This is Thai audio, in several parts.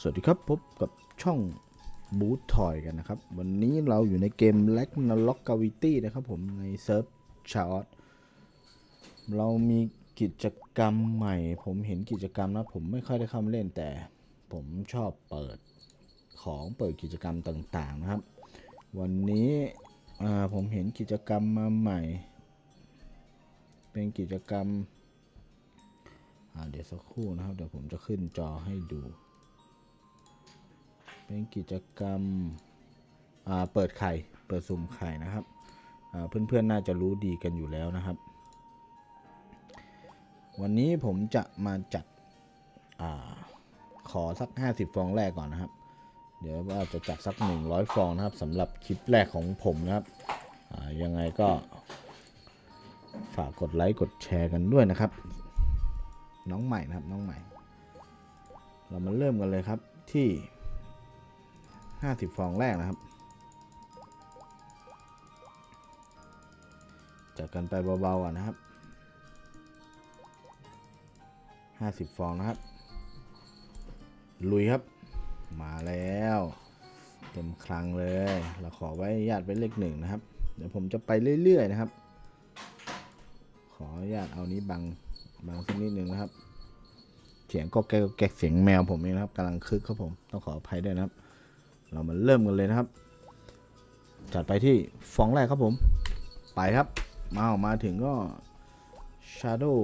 สวัสดีครับพบกับช่องบูททอยกันนะครับ วันนี้เราอยู่ในเกม l a g n a r o k Gravity นะครับผมในเซิร์ฟชาร์ตเรามีกิจกรรมใหม่ ผมเห็นกิจกรรมนะ ผมไม่ค่อยได้เข้ามาเล่นแต่ผมชอบเปิดของเปิดกิจกรรมต่างๆนะครับ วันนี้ผมเห็นกิจกรรมมาใหม่ เป็นกิจกรรมเดี๋ยวสักครู่นะครับ เดี๋ยวผมจะขึ้นจอให้ดู เป็นกิจกรรมอ่าเปิดไข่ เปิดสุ่มไข่นะครับเพื่อนๆ น่าจะรู้ดีกันอยู่แล้วนะครับ วันนี้ผมจะมาจัดอาขอสัก 50 ฟองแรกก่อนนะครับ เดี๋ยวว่าจะจัดสัก 100 ฟองนะครับสำหรับคลิปแรกของผมนะครับยังไงก็ฝากกดไลค์กดแชร์กันด้วยนะครับ น้องใหม่นะครับน้องใหม่ เรามาเริ่มกันเลยครับที่ 50ฟองแรกนะครับจัดกันไปเบาๆอะนะครับ50ฟองนะครับ ลุยครับ มาแล้ว เต็มคลังเลย เราขอไว้อนุญาตไว้เลขหนึ่งนะครับ เดี๋ยวผมจะไปเรื่อยๆนะครับ ขออนุญาตเอานี้บังบังสักนิดหนึ่งนะครับ เสียงก็แกกแกกเสียงแมวผมเองนะครับกำลังคึกครับผม ต้องขออภัยด้วยนะครับ เรามาเริ่มกันเลยนะครับ จัดไปที่ฟองแรกครับผม ไปครับ มาออกมาถึงก็ Shadow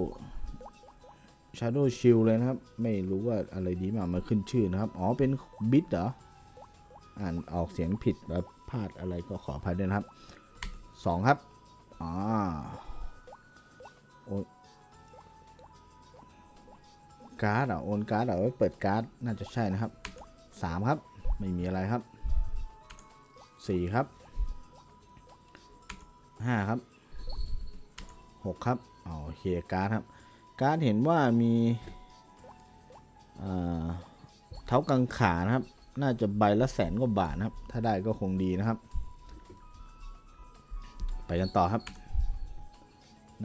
Shadow Shield เลยนะครับ ไม่รู้ว่าอะไรดีมามาขึ้นชื่อนะครับ อ๋อ เป็นบิดเหรอ อ่านออกเสียงผิดแล้วพลาดอะไรก็ขออภัยด้วยนะครับสองครับอ่าโอนการ์ดเหรอโอนการ์ดเหรอไว้เปิดการ์ดน่าจะใช่นะครับสามครับ ไม่มีอะไรครับสี่ครับห้าครับหกครับอ๋อโอเคการ์ดครับ การ์ดเห็นว่ามีเท้ากังขานะครับ น่าจะใบละแสนกว่าบาทนะครับ ถ้าได้ก็คงดีนะครับ ไปกันต่อครับ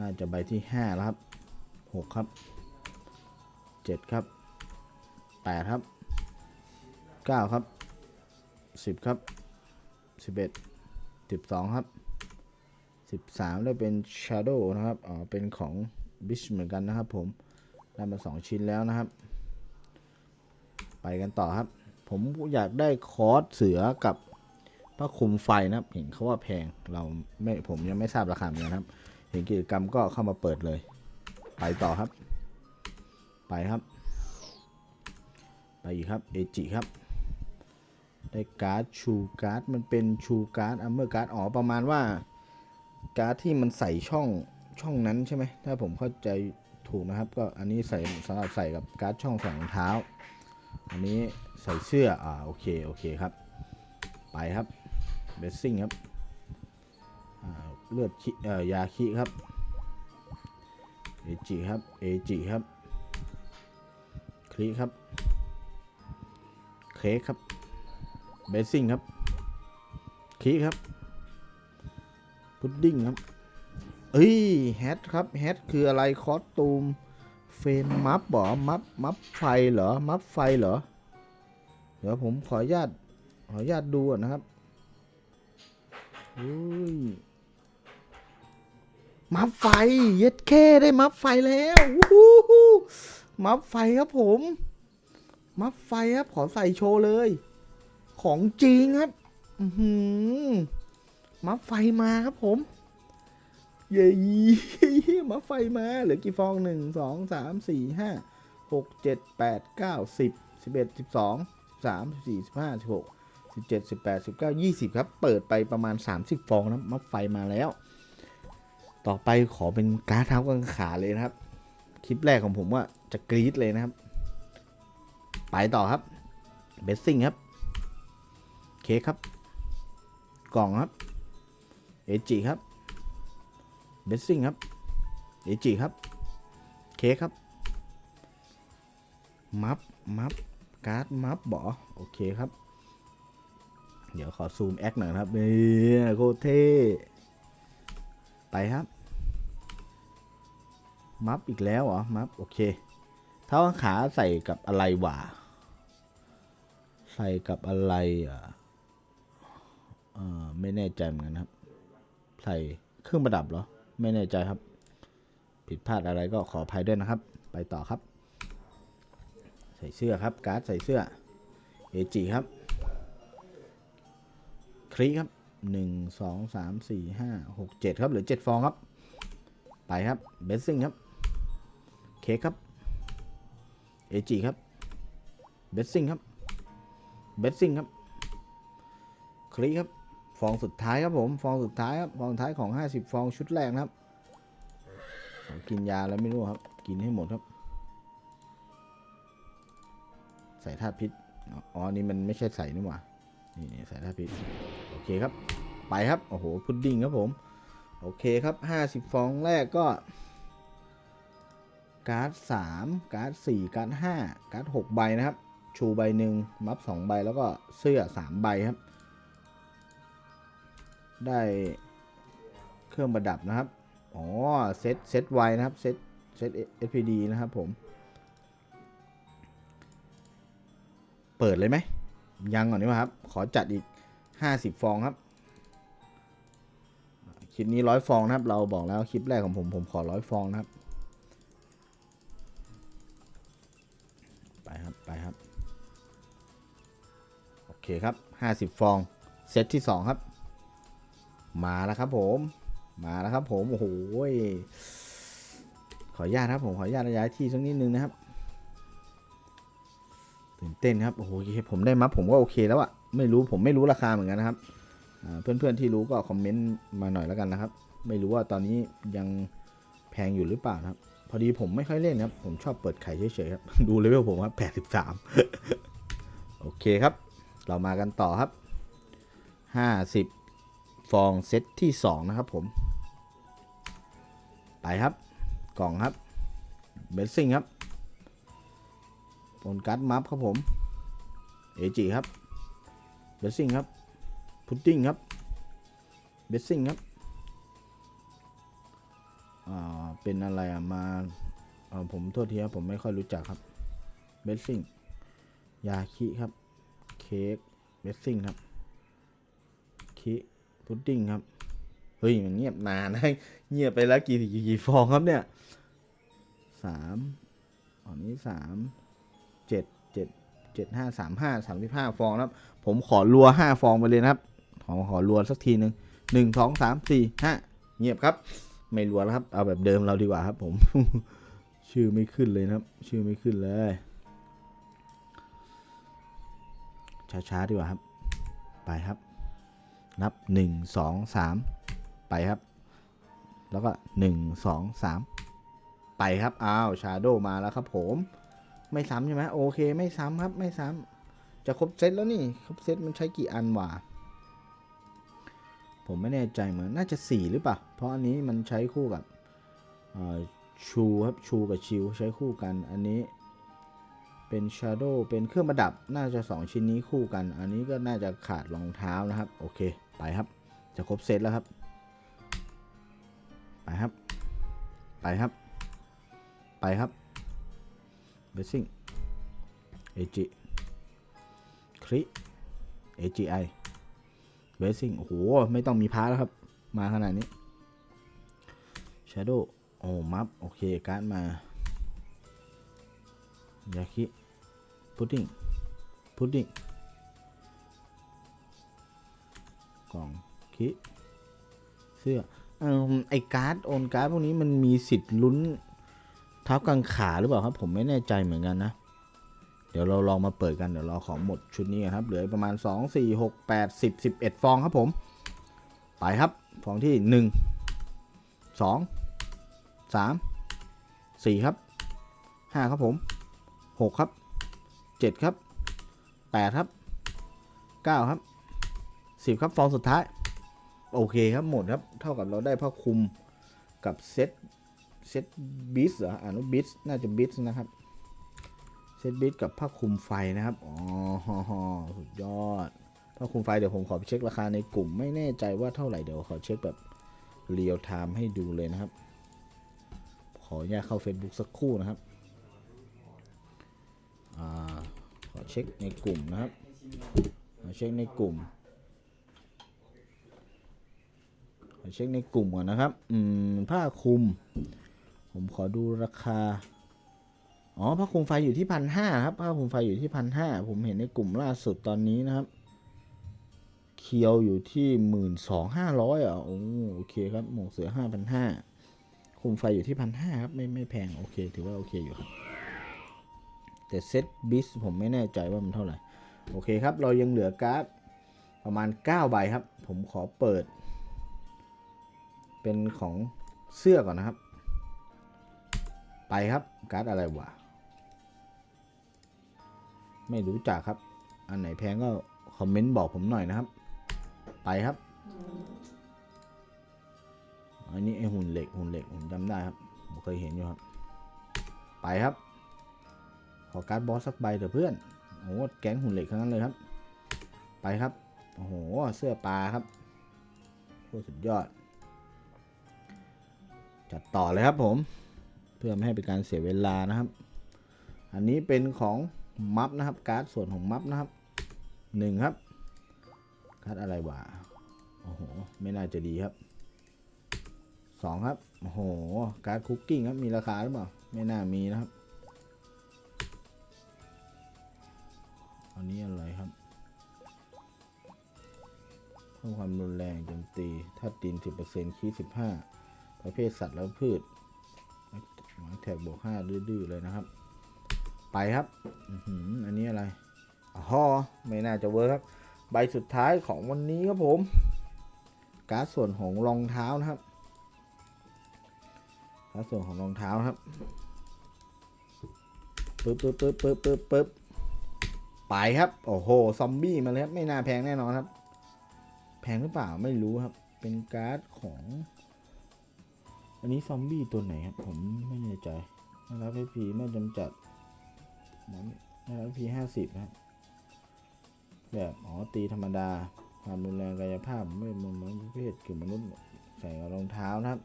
น่าจะใบที่ห้าแล้วครับหกครับเจ็ดครับแปดครับเก้าครับ สิบครับสิบเอ็ดสิบสองครับสิบสามได้เป็น Shadow นะครับ อ๋อ เป็นของบิชเหมือนกันนะครับผม ได้มาสองชิ้นแล้วนะครับ ไปกันต่อครับ ผมอยากได้คอร์สเสือกับผ้าคลุมไฟนะครับ เห็นเขาว่าแพง เราไม่ ผมยังไม่ทราบราคาเหมือนกันครับ เห็นกิจกรรมก็เข้ามาเปิดเลย ไปต่อครับ ไปครับ ไปอีกครับ เอจิครับ ได้การ์ดชูการ์ดมันเป็นชูการ์ดอัมเมอร์การ์ดอ๋อประมาณว่า การ์ดที่มันใส่ช่องช่องนั้นใช่ไหมถ้าผมเข้าใจถูกนะครับ ก็อันนี้ใส่สำหรับใส่กับการ์ดช่องใส่รองเท้า อันนี้ใส่เสื้ออ่าโอเคโอเคครับ ไปครับเบสซิ่งครับเลือดคิเอ่อยาคิครับเอจิครับเอจิครับคลีครับเคกครับ เบสซิ่งครับคีครับ พุดดิ้งครับ เอ้ยแฮทครับแฮทคืออะไรคอสตูม เฟรมมัฟเหรอมัฟมัฟไฟเหรอ มัฟไฟเหรอ เดี๋ยวผมขออนุญาตขออนุญาตดูนนะครับอุ้ยมัฟไฟเย็ดแค่ได้มัฟไฟแล้ววู้ฮู้มัฟไฟครับผม มัฟไฟครับขอใส่โชว์เลย ของจริงครับอือหือมัฟไฟมาครับผม เย้มาไฟมาเหลือกี่ฟองหนึ่งสองสามสี่ห้าหกเจ็ดแปดเก้าสิบสิบเอ็ดสิบสองสามสิบสี่สิบห้าสิบหกสิบเจ็ดสิบแปดสิบเก้ายี่สิบครับ เปิดไปประมาณสามสิบฟองนะมาไฟมาแล้ว ต่อไปขอเป็นการ์ดเท้ากังขาเลยนะครับ คลิปแรกของผมว่าจะกรี๊ดเลยนะครับ ไปต่อครับเบสซิ่งครับ ค้กครับ กล่องครับ เอจิครับ เบสซิ่งครับ เอจิครับ เค้กครับ มัฟ มัฟ การ์ด มัฟบอโอเคครับ เดี๋ยวขอซูมแอคหน่อยครับเนี่โคตรเท่ ไปครับ มัฟอีกแล้วเหรอ มัฟ โอเค เท้าขาใส่กับอะไรวะใส่กับอะไรอะ อ่อไม่แน่ใจเหมือนกันครับ ใส่เครื่องประดับเหรอ ไม่แน่ใจครับ ผิดพลาดอะไรก็ขออภัยด้วยนะครับ ไปต่อครับ ใส่เสื้อครับ การ์ดใส่เสื้อ เอจิครับครีครับหนึ่งสองสามสี่ห้าหกเจ็ดครับหลือเจ็ดฟองครับ ไปครับ เบสซิ่งครับ เค้กครับ เอจิครับ เบสซิ่งครับ เบสซิ่งครับ คลีครับ ฟองสุดท้ายครับผมฟองสุดท้ายครับฟองสุดท้ายของ 50 ฟองชุดแรกนะครับ กินยาแล้วไม่รู้ครับ กินให้หมดครับ ใส่ธาตุพิษอ๋อนี่มันไม่ใช่ใส่นี่หว่านี่ใส่ธาตุพิษโอเคครับ ไปครับโอ้โหพุดดิ้งครับผม โอเคครับ 50 ฟองแรกก็ การ์ดสามการ์ดสี่การ์ดห้าการ์ดหกใบนะครับ ชูใบหนึ่งมัฟสองใบแล้วก็เสื้อสามใบครับ ได้เครื่องประดับนะครับ อ๋อ เซตเซตไวนะครับ เซตเซต SPD นะครับผม เปิดเลยไหม ยังก่อนดีกว่าครับ ขอจัดอีก 50 ฟองครับ คลิปนี้ร้อยฟองนะครับ เราบอกแล้วคลิปแรกของผม ผมขอร้อยฟองนะครับ ไปครับ ไปครับ โอเคครับ 50 ฟอง เซตที่ 2 ครับ มาแล้วครับผมมาแล้วครับผมโอ้โหขออนุญาตครับผมขออนุญาตย้ายที่สักนิดนึงนะครับตื่นเต้นครับโอ้โหผมได้มาผมก็โอเคแล้วอะไม่รู้ผมไม่รู้ราคาเหมือนกันนะครับเพื่อนๆที่รู้ก็คอมเมนต์มาหน่อยแล้วกันนะครับ ไม่รู้ว่าตอนนี้ยังแพงอยู่หรือเปล่านะครับ พอดีผมไม่ค่อยเล่นนะครับ ผมชอบเปิดไข่เฉยๆครับ ดูเลเวลผมครับแปดสิบสามโอเคครับ เรามากันต่อครับห้าสิบ ฟองเซตที่สองนะครับผม ไปครับ กล่องครับ เบสซิงครับโอนการ์ดมัฟครับผม เอจิครับ เบสซิงครับ พุดดิ้งครับ เบสซิงครับ อ่า เป็นอะไรอะ มาอ่อผมโทษทีครับ ผมไม่ค่อยรู้จักครับ เบสซิงยาคิครับ เค้ก เบสซิงครับ คิ พุดดิ้งครับ เฮ้ย มันเงียบนานนะเงียบไปแล้วกี่กี่กี่ฟองครับเนี่ยสามอันนี้สามเจ็ดเจ็ดเจ็ดห้าสามห้าสามสิบห้าฟองครับ ผมขอรัวห้าฟองไปเลยนะครับ ขอขอรัวสักทีหนึ่งหนึ่งสองสามสี่ห้าเงียบครับ ไม่รัวแล้วครับ เอาแบบเดิมเราดีกว่าครับ ผม ชื่อไม่ขึ้นเลยนะครับ ชื่อไม่ขึ้นเลยช้าๆดีกว่าครับ ไปครับ นับหนึ่งสองสามไปครับ แล้วก็หนึ่งสองสามไปครับ อ้าวชาโดมาแล้วครับผม ไม่ซ้ำใช่ไหมโอเค ไม่ซ้ำครับ ไม่ซ้ำ จะครบเซตแล้วนี่ ครบเซตมันใช้กี่อันวะ ผมไม่แน่ใจเหมือน น่าจะสี่หรือเปล่า เพราะอันนี้มันใช้คู่กับชูครับ ชูกับชิวใช้คู่กัน อันนี้เป็นชาโดเป็นเครื่องประดับ น่าจะ 2 ชิ้นนี้คู่กัน อันนี้ก็น่าจะขาดรองเท้านะครับ โอเค ไปครับ จะครบเซตแล้วครับ ไปครับ ไปครับ ไปครับเบสซิ่งเอจิคริเอจิไอเบสซิ่งโอ้โห ไม่ต้องมีพาร์แล้วครับ มาขนาดนี้ชาโดโอ้มัฟโอเค การ์ดมายาคิพุดดิ้งพุดดิ้ง กล่องคิเสื้ออไอการ์ดโอนการ์ดพวกนี้มันมีสิทธิ์ลุ้นเท้ากังขาหรือเปล่าครับ ผมไม่แน่ใจเหมือนกันนะ เดี๋ยวเราลองมาเปิดกันเดี๋ยวเราของหมดชุดนี้ครับ เหลือประมาณ 2 4 6 8 10 11 ฟองครับผม ไปครับ ฟองที่ 1 2 3 4 ครับ 5 ครับผมหกครับเจ็ดครับแปดครับเก้าครับ สิบครับฟองสุดท้าย โอเคครับหมดครับ เท่ากับเราได้ผ้าคลุมกับเซตเซตบิสเหรออ่านว่าบิสน่าจะบิสนะครับเซตบิสกับผ้าคลุมไฟนะครับ อ๋อสุดยอดผ้าคลุมไฟเดี๋ยวผมขอไปเช็คราคาในกลุ่มไม่แน่ใจว่าเท่าไหร่เดี๋ยวขอเช็คแบบเรียลไทม์ให้ดูเลยนะครับ ขออนุญาตเข้า Facebook สักครู่นะครับอขอเช็คในกลุ่มนะครับในชีมาเช็คในกลุ่มมา เช็คในกลุ่มก่อนนะครับ อืม ผ้าคลุม ผมขอดูราคา อ๋อ ผ้าคลุมไฟอยู่ที่พันห้าครับ ผ้าคลุมไฟอยู่ที่พันห้า ผมเห็นในกลุ่มล่าสุดตอนนี้นะครับ เคียวอยู่ที่หมื่นสองห้าร้อยอะ โอ้โอเคครับ หมวกเสือห้าพันห้าคุมไฟอยู่ที่พันห้าครับ ไม่ไม่แพง โอเค ถือว่าโอเคอยู่ครับ แต่เซตบิสผมไม่แน่ใจว่ามันเท่าไหร่ โอเคครับ เรายังเหลือการ์ดประมาณ9ใบครับ ผมขอเปิด เป็นของเสื้อก่อนนะครับ ไปครับ การ์ดอะไรวะ ไม่รู้จักครับ อันไหนแพงก็คอมเมนต์บอกผมหน่อยนะครับ ไปครับ อันนี้ไอหุ่นเหล็กหุ่นเหล็กผมจำได้ครับ ผมเคยเห็นอยู่ครับ ไปครับ ขอการ์ดบอสสักใบเถอะเพื่อน โอ้โหแก๊งหุ่นเหล็กทั้งนั้นเลยครับ ไปครับ โอ้โห เสื้อปลาครับโคตรสุดยอด จัดต่อเลยครับผม เพื่อไม่ให้เป็นการเสียเวลานะครับ อันนี้เป็นของมัฟนะครับ การ์ดส่วนของมัฟนะครับหนึ่งครับการ์ดอะไรวะโอ้โหไม่น่าจะดีครับสองครับโอ้โหการ์ดคุกกิ้งครับมีราคาหรือเปล่าไม่น่ามีนะครับอันนี้อะไรครับเพิ่มความรุนแรงโจมตี ถ้าตีน10%คี15 ประเภทสัตว์และพืชหมาแท็กบวก5ดื้อๆเลยนะครับ ไปครับอ,อันนี้อะไรอ๋อไม่น่าจะเวิร์คครับ ใบสุดท้ายของวันนี้ครับผม การ์ดส่วนของรองเท้านะครับการ์ดส่วนของรองเท้านะครับปึ๊บปึ๊บปึ๊บปึ๊บปึ๊บปึ๊บไปครับ โอ้โห ซอมบี้มาเลยครับ ไม่น่าแพงแน่นอนครับ แพงหรือเปล่าไม่รู้ครับ เป็นการ์ดของ อันนี้ซอมบี้ตัวไหนครับ ผมไม่แน่ใจนะครับพีไม่จำจัดนะครับพีห้าสิบนะครับแบบอ๋อตีธรรมดา ความรุนแรงกายภาพไม่หมือนมนุษย์ประเภทกึ่งมนุษย์ใส่รองเท้านะครับ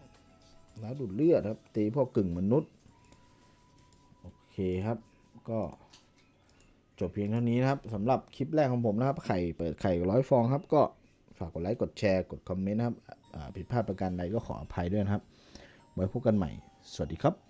แล้วดูดเลือดครับ ตีพวกกึ่งมนุษย์ โอเคครับ ก็จบเพียงเท่านี้นะครับสำหรับคลิปแรกของผมนะครับ ไข่เปิดไข่ร้อยฟองครับ ก็ฝากกดไลค์กดแชร์กดคอมเมนต์นะครับผิดพลาดประการใดก็ขออภัยด้วยนะครับ ไว้พบกันใหม่ สวัสดีครับ